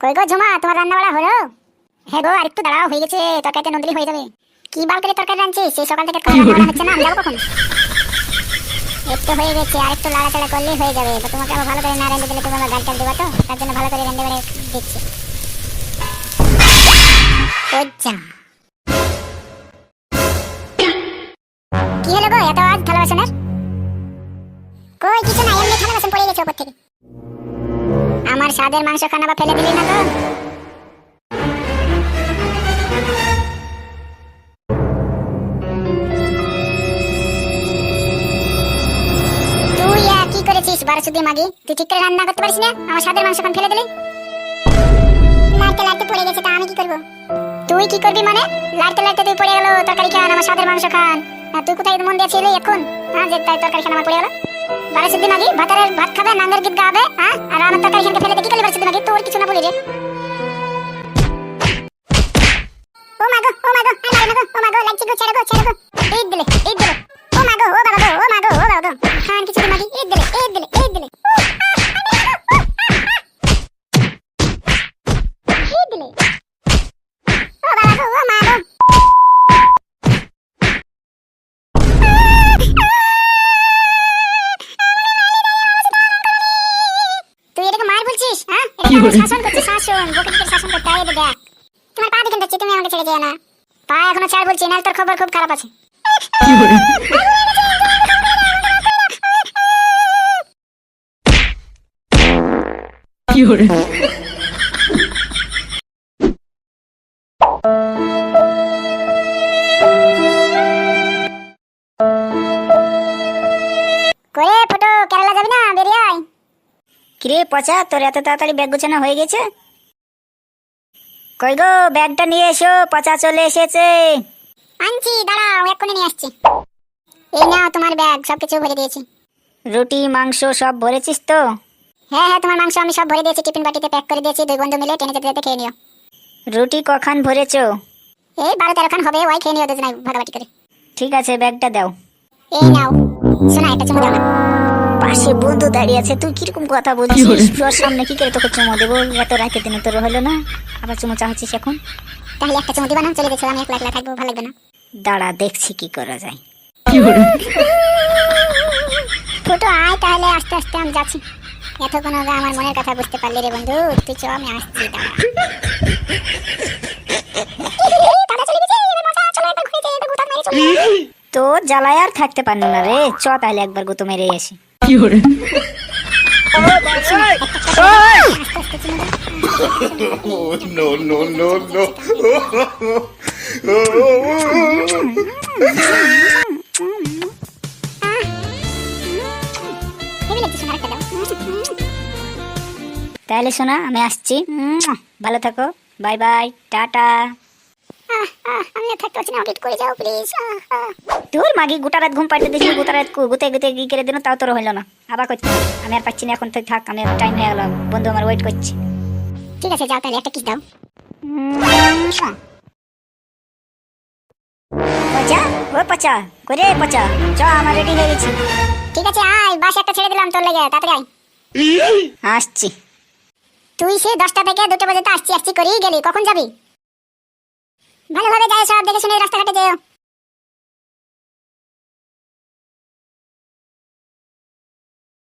কই গো ঝুমা, তোমার রান্না বাড়া হলো? হ্যাঁ গো আরেকটু দাঁড়াও, হয়ে গেছে, তরকারিতে নদলি হয়ে যাবে। কি বাল করে তরকারি রাঁধছিস? সেই সকাল থেকে খাওয়া রান্না হচ্ছে না, আমি যাব কখন? একটু হয়ে গেছে, আরেকটু লাড়াচাড়া করলেই হয়ে যাবে। তো তোমাকে আবার ভালো করে না রেঁধে দিলে তুমি আমার টাল দেবা তো? তার জন্য ভালো করে রেঁধে বেড়ে দিচ্ছি। কি হলো গো, এত আজ থালা বাসনের কই, কিছু না এমনি থালা বাসন পড়ে গেছে ওপর থেকে। আমার স্বাদের মাংস খানা ফেলে দিলি না তো? তুই কি করেছিস বারো সুদি মাগি? তুই ঠিক করে রান্না করতে পারিস না? আমার স্বাদের মাংস খান ফেলে দিলি। লাড়তে লাড়তে পড়ে গেছে, তা আমি কি করব? তুই কি করবি মানে? তুই পড়ে গেল, তরকারি খান, আমার মাংস খান। তুই কোথায় মন দিয়ে ছিলি এখন? হ্যাঁ যে তাই তরকারি খান আমার পড়ে গেল। বারো সুদি মাগি ভাতারের ভাত খাবে, নাঙ্গের গীত গাবে হ্যাঁ? আর আমার তরকারি খানকে ফেলে দিয়ে কি করলি বারো মাগি তোর কিছু না বলি রে ও মাগো ও মাগো আই মাগো, ও মাগো লাগছে গো, ছেড়ে গো ছেড়ে গো। ঈদ দিলে ঈদ শাসন করছিস শাসন বকে দিকে শাসন করতে দেখ তোমার পা দিকে যাচ্ছে তুমি আমাকে ছেড়ে যেও না পা এখনও ছাড় বলছি না তোর খবর খুব খারাপ আছে করে ফটো কেরালা যাবি না? বেরিয়ে কিরে পচা তোর এত তাড়াতাড়ি ব্যাগ গোছানো হয়ে গেছে? কই গো ব্যাগটা নিয়ে এসো পচা চলে এসেছে। আনছি দাঁড়াও এক্ষুনি নিয়ে আসছি। এই নাও তোমার ব্যাগ সব কিছু ভরে দিয়েছি। রুটি মাংস সব ভরেছিস তো? হ্যাঁ হ্যাঁ তোমার মাংস আমি সব ভরে দিয়েছি টিফিন বাটিতে প্যাক করে দিয়েছি দুই বন্ধু মিলে ট্রেনে যেতে যেতে খেয়ে নিও। রুটি কখন ভরেছো? এই বারো তেরো খান হবে ওই খেয়ে নিও দুজনে ভাগাভাগি করে। ঠিক আছে ব্যাগটা দাও। এই নাও শোনা একটা চুমু দাও না। পাশে বন্ধু দাঁড়িয়ে আছে তুই কীরকম কথা বলছিস? তোর সামনে কি করে তোকে চুমো দেবো? এত রাতে দিনে তোর হলো না? আবার চুমো চাচ্ছিস এখন? তাহলে একটা চুমু দিবা না? চলে গেছে আমি একলা একলা থাকব ভালো লাগবে না। দাঁড়া দেখছি কি করা যায়। ফটো আয় তাহলে আস্তে আস্তে আমি যাচ্ছি। এতক্ষণ আগে আমার মনের কথা বুঝতে পারলি রে বন্ধু। তুই চ আমি আসছি দাঁড়া। তো জ্বালায় আর থাকতে পারল না রে। চ তাহলে একবার গুতো মেরে আসি। No, no, no, no. Heavy লাগছে সোনার তাহলে শোনা আমি আসছি। ভালো থাকো। Bye bye ta ta. আমি আর থাকতে পারছি না আমাকে করে যাও প্লিজ তোর মাগি গোটা রাত ঘুম পাড়তে দিয়েছিল গোটা রাত গুতে গুতে কি করে দিন তাও তোর হইল না। আবার হবে। আমি আর পাচ্ছি না এখন তুই থাক আমি টাইম হয়ে গেল বন্ধু আমার ওয়েট করছে। ঠিক আছে যাও তাহলে একটা কিস দাও। পচা ও পচা করে পচা চ আমার রেডি হয়ে গেছি। ঠিক আছে আয় বাস একটা ছেড়ে দিলাম তোর লেগে তাড়াতাড়ি আয়। আসছি। তুই সে দশটা থেকে দুটো পর্যন্ত আসছি আসছি করেই গেলি কখন যাবি? ভালোভাবে যায় সব দেখে শুনে রাস্তাঘাটে যেও।